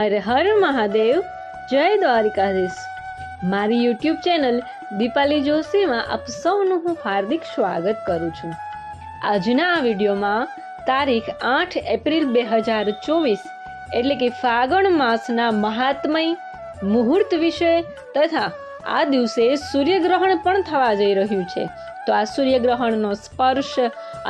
હર હર મહાદેવ. જય દ્વારિકાધીશ. મારી YouTube channel Dipali જોશીમાં આપ સૌનું હું હાર્દિક સ્વાગત કરું છું. આજના આ વિડીયોમાં તારીખ આઠ એપ્રિલ બે હજાર ચોવીસ, એટલે કે ફાગણ માસના મહાત્મય મુહૂર્ત વિશે તથા આ દિવસે સૂર્યગ્રહણ પણ થવા જઈ રહ્યું છે. તો આ સૂર્યગ્રહણનો સ્પર્શ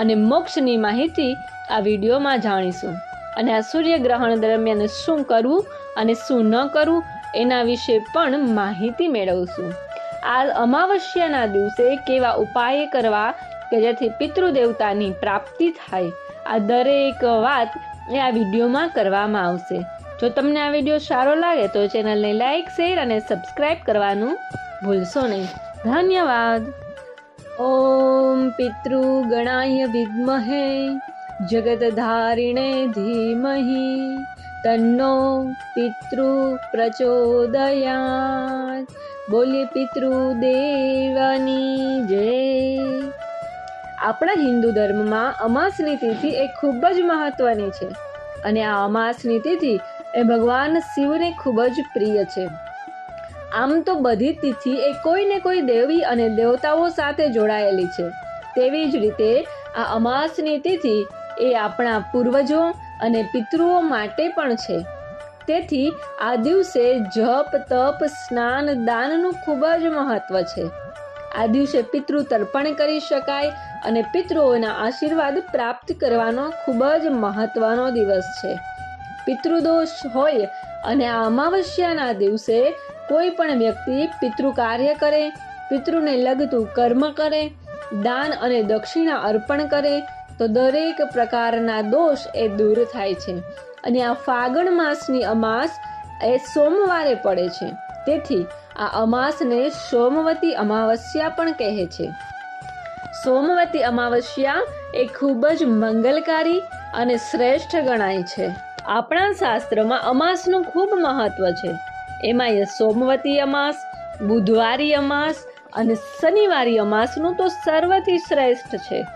અને મોક્ષની માહિતી આ વિડીયોમાં જાણીશું. અને આ સૂર્યગ્રહણ દરમિયાન શું કરવું અને શું ન કરવું એના વિશે પણ માહિતી મેળવશું. આ અમાવસ્યાના દિવસે કેવા ઉપાય કરવા કે જેથી પિતૃદેવતાની પ્રાપ્તિ થાય, આ દરેક વાત એ આ વિડીયોમાં કરવામાં આવશે. જો તમને આ વીડિયો સારો લાગે તો ચેનલને લાઇક શેર અને સબસ્ક્રાઈબ કરવાનું ભૂલશો નહીં. ધન્યવાદ. ઓમ પિતૃ ગણાય વિદ્મહે. જગતધારિણે ધીમહિ તન્નો પિતૃ પ્રચોદયાત બોલીએ પિતૃદેવની જય આપણા હિન્દુ ધર્મમાં અમાસની તિથિ એ ખૂબ જ મહત્વની છે અને આ અમાસની તિથિ એ ભગવાન શિવને ખૂબ જ પ્રિય છે. આમ તો બધી તિથિ એ કોઈ ને કોઈ દેવી અને દેવતાઓ સાથે જોડાયેલી છે. તેવી જ રીતે આ અમાસની તિથિ એ આપણા પૂર્વજો અને પિતૃઓ માટે પણ છે. તેથી આ દિવસે જપ, તપ, સ્નાન, દાનનું ખૂબ જ મહત્વ છે. આ દિવસે પિતૃ તર્પણ કરી શકાય અને પિતૃઓના આશીર્વાદ પ્રાપ્ત કરવાનો ખૂબ જ મહત્વનો દિવસ છે. પિતૃદોષ હોય અને આ અમાવસ્યાના દિવસે કોઈ પણ વ્યક્તિ પિતૃ કાર્ય કરે, પિતૃને લગતું કર્મ કરે, દાન અને દક્ષિણા અર્પણ કરે તો દરેક પ્રકારના દોષ એ દૂર થાય છે. અને આ ફાગણ માસની અમાસ એ સોમવારે પડે છે. તેથી આ અમાસને સોમવતી અમાવસ્યા પણ કહે છે. સોમવતી અમાવસ્યા એ ખૂબ જ મંગલકારી અને શ્રેષ્ઠ ગણાય છે. આપણા શાસ્ત્રમાં અમાસનું ખૂબ મહત્વ છે. એમાં એ સોમવતી અમાસ, બુધવારી અમાસ અને શનિવારી અમાસનું તો સર્વથી શ્રેષ્ઠ છે.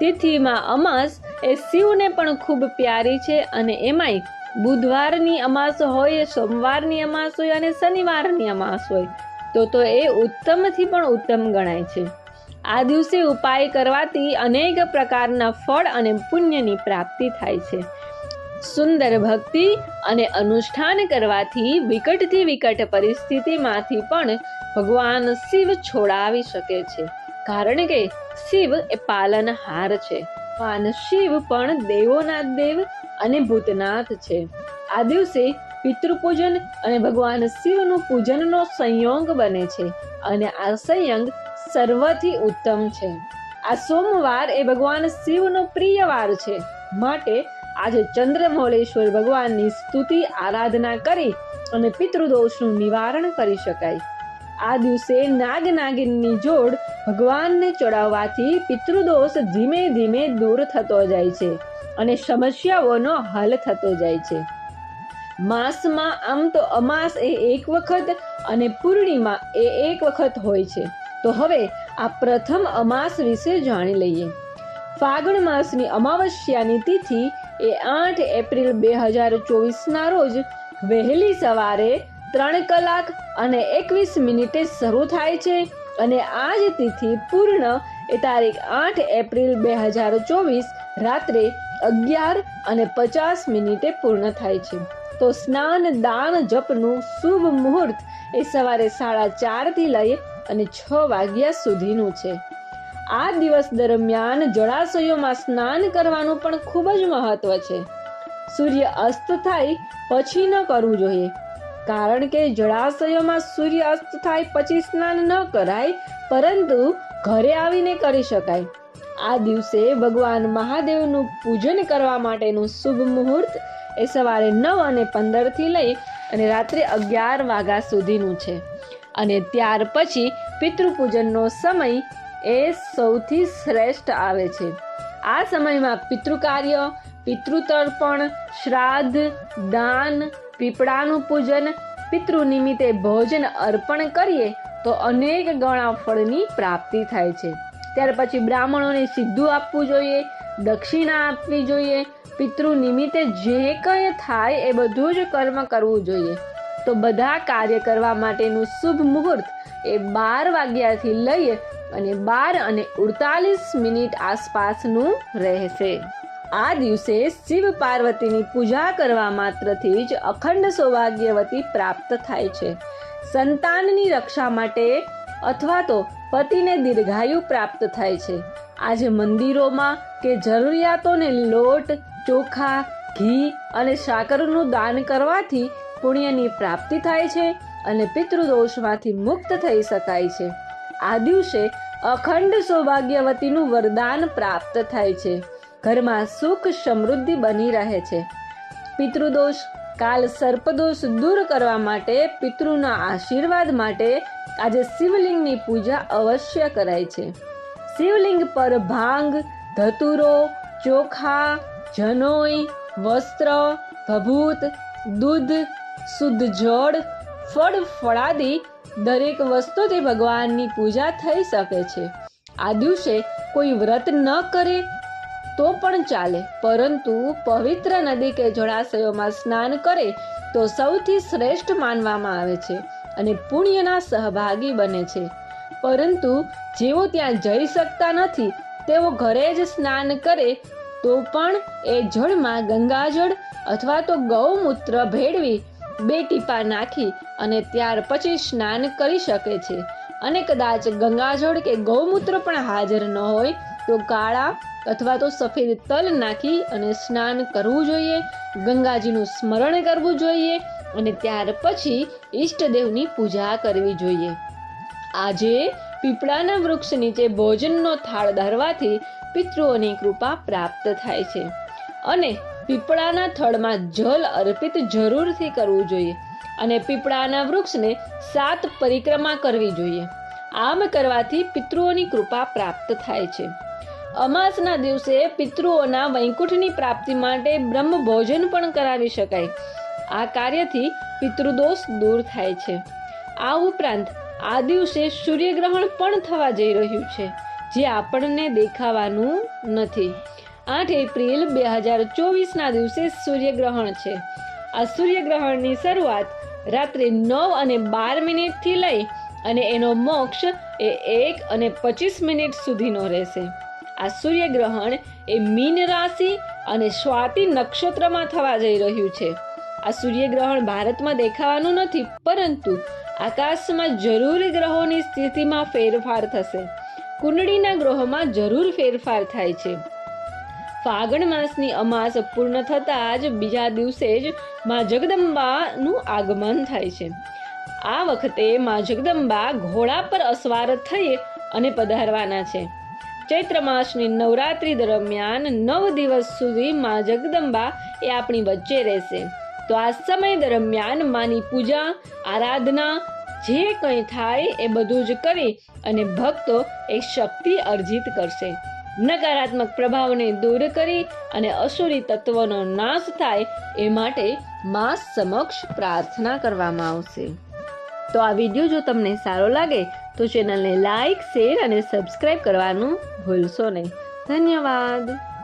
તિથિમાં અમાસ એ શિવને પણ ખૂબ પ્યારી છે અને એમાંય બુધવારની અમાસ હોય, સોમવારની અમાસ હોય અને શનિવારની અમાસ હોય. તો તો એ ઉત્તમથી પણ ઉત્તમ ગણાય છે. આ દિવસે ઉપાય કરવાથી અનેક પ્રકારના ફળ અને પુણ્યની પ્રાપ્તિ થાય છે. સુંદર ભક્તિ અને અનુષ્ઠાન કરવાથી વિકટથી વિકટ પરિસ્થિતિમાંથી પણ ભગવાન શિવ છોડાવી શકે છે. કારણ કે શિવ એ પાલનહાર છે. ભગવાન શિવ પણ દેવોના દેવ અને ભૂતનાથ છે. આ દિવસે પિતૃપૂજન અને ભગવાન શિવનું પૂજનનો સંયોગ બને છે અને આ સંયોગ સર્વથી ઉત્તમ છે. આ સોમવાર એ ભગવાન શિવનો પ્રિય વાર છે. માટે આજે ચંદ્રમૌલેશ્વર ભગવાનની સ્તુતિ, આરાધના કરી અને પિતૃદોષનું નિવારણ કરી શકાય. આ દિવસે નાગ નાગિનની જોડ ભગવાનને ચડાવવાથી પિતૃદોષ ધીમે ધીમે દૂર થતો જાય છે અને સમસ્યાઓનો હલ થતો જાય છે. માસમાં આમ તો અમાસ એ એક વખત અને પૂર્ણિમા એ એક વખત હોય છે. તો હવે આ પ્રથમ અમાસ વિશે જાણી લઈએ. ફાગણ માસની અમાવસ્યાની તિથિ એ આઠ એપ્રિલ બે હજાર ચોવીસના રોજ વહેલી સવારે ત્રણ કલાક અને એકવીસ મિનિટે શરૂ થાય છે અને આ તિથિ પૂર્ણ એ તારીખ આઠ એપ્રિલ બે હજાર ચોવીસ રાત્રે અગિયાર અને પચાસ મિનિટે પૂર્ણ થાય છે. તો સ્નાન, દાન, જપનું શુભ મુહૂર્ત એ સવારે સાડા ચારથી લઈ અને છ વાગ્યા સુધીનું છે. આ દિવસ દરમિયાન જળાશયોમાં સ્નાન કરવાનું પણ ખૂબ જ મહત્વ છે. સૂર્ય અસ્ત થાય પછી ન કરવું જોઈએ. કારણ કે જળાશયોમાં સૂર્યાસ્ત થાય પછી સ્નાન ન કરાય, પરંતુ ઘરે આવીને કરી શકાય. આ દિવસે ભગવાન મહાદેવનું પૂજન કરવા માટેનું શુભ મુહૂર્ત એ સવારે નવ અને પંદરથી લઈ અને રાત્રે અગિયાર વાગ્યા સુધીનું છે. અને ત્યાર પછી પિતૃપૂજનનો સમય એ સૌથી શ્રેષ્ઠ આવે છે. આ સમયમાં પિતૃકાર્ય, પિતૃતર્પણ, શ્રાદ્ધ, દાન, પીપળાનું પૂજન પિતૃ નિમિત્તે ભોજન અર્પણ કરીએ તો અનેક ગણા ફળની પ્રાપ્તિ થાય છે. ત્યાર પછી બ્રાહ્મણોને સીધું આપવું જોઈએ, દક્ષિણા આપવી જોઈએ, પિતૃ નિમિત્તે જે કંઈ થાય એ બધું જ કર્મ કરવું જોઈએ. તો બધા કાર્ય કરવા માટેનું શુભ મુહૂર્ત એ બાર વાગ્યાથી લઈએ અને બાર અને ઉડતાલીસ મિનિટ આસપાસનું રહેશે. આ દિવસે શિવ પાર્વતીની પૂજા કરવા માત્રથી જ અખંડ સૌભાગ્યવતી પ્રાપ્ત થાય છે. સંતાનની રક્ષા માટે અથવા તો પતિને દીર્ઘાયુ પ્રાપ્ત થાય છે. આજે મંદિરોમાં કે જરૂરિયાતોને લોટ, ચોખા, ઘી અને સાકરનું દાન કરવાથી પુણ્યની પ્રાપ્તિ થાય છે અને પિતૃદોષમાંથી મુક્ત થઈ શકાય છે. આ દિવસે અખંડ સૌભાગ્યવતીનું વરદાન પ્રાપ્ત થાય છે. ઘરમાં સુખ સમૃદ્ધિ બની રહે છે. પિતૃદોષ, કાલ સર્પદોષ દૂર કરવા માટે પિતૃના આશીર્વાદ માટે આજે શિવલિંગની પૂજા અવશ્ય કરાય છે. શિવલિંગ પર ભાંગ, ધતુરો, ચોખા, જનોઈ, વસ્ત્ર, ભભૂત, દૂધ, શુદ્ધ જળ, ફળ, ફળાદી દરેક વસ્તુથી ભગવાનની પૂજા થઈ શકે છે. આ દિવસે કોઈ વ્રત ન કરે તો પણ ચાલે. પરંતુ પવિત્ર નદી કે જળાશયોમાં સ્નાન કરે તો સૌથી શ્રેષ્ઠ માનવામાં આવે છે અને પુણ્યના સહભાગી બને છે. પરંતુ જેઓ ત્યાં જઈ શકતા નથી, તેઓ ઘરે જ સ્નાન કરે તો પણ એ જળમાં ગંગાજળ અથવા તો ગૌમૂત્ર ભેળવી બે ટીપા નાખી અને ત્યાર પછી સ્નાન કરી શકે છે. અને કદાચ ગંગાજળ કે ગૌમૂત્ર પણ હાજર ન હોય તો કાળા અથવા તો સફેદ તલ નાખી અને સ્નાન કરવું જોઈએ, ગંગાજીનું સ્મરણ કરવું જોઈએ અને ત્યાર પછી ઈષ્ટદેવની પૂજા કરવી જોઈએ. આજે પીપળાના વૃક્ષ નીચે ભોજનનો થાળ ધરવાથી પિતૃઓની કૃપા પ્રાપ્ત થાય છે અને પીપળાના થળમાં જલ અર્પિત જરૂરથી કરવું જોઈએ અને પીપળાના વૃક્ષને સાત પરિક્રમા કરવી જોઈએ. આમ કરવાથી પિતૃઓની કૃપા પ્રાપ્ત થાય છે. અમાસના દિવસે પિતૃઓના વૈકુંઠની પ્રાપ્તિ માટે બ્રહ્મ ભોજન પણ કરાવી શકાય. આ કાર્યથી પિતૃદોષ દૂર થાય છે. આ ઉપરાંત આ દિવસે સૂર્યગ્રહણ પણ થવા જઈ રહ્યું છે, જે આપણને દેખાવાનું નથી. આઠ એપ્રિલ બે હજાર ચોવીસના દિવસે સૂર્યગ્રહણ છે. આ સૂર્યગ્રહણની શરૂઆત રાત્રે નવ અને બાર મિનિટથી લઈ અને એનો મોક્ષ એ એક અને પચીસ મિનિટ સુધીનો રહેશે. આ સૂર્યગ્રહણ એ મીન રાશિ અને સ્વાતિ નક્ષત્રમાં થવા જઈ રહ્યું છે. આ સૂર્યગ્રહણ ભારતમાં દેખાવાનું નથી, પરંતુ આકાશમાં જરૂર ગ્રહોની સ્થિતિમાં ફેરફાર થશે. કુંડળીના ગ્રહોમાં જરૂર ફેરફાર થાય છે. ફાગણ માસની અમાસ પૂર્ણ થતાં જ બીજા દિવસે જ માં જગદંબાનું આગમન થાય છે. આ વખતે માં જગદંબા ઘોડા પર અસવાર થઈ અને પધારવાના છે. ચૈત્ર માસની નવરાત્રી દરમિયાન નવ દિવસ સુધી મા જગદંબા એ આપણી વચ્ચે રહેશે. તો આ સમય દરમિયાન માની પૂજા, આરાધના, જે કંઈ થાય એ બધું જ કરી અને ભક્તો એ શક્તિ અર્જિત કરશે. નકારાત્મક પ્રભાવને દૂર કરી અને અસુરી તત્વોનો નાશ થાય એ માટે માં સમક્ષ પ્રાર્થના કરવામાં આવશે. તો આ વીડિયો જો તમને સારો લાગે તો ચેનલને લાઈક, શેર અને સબસ્ક્રાઈબ કરવાનું ભૂલશો નહીં. ધન્યવાદ.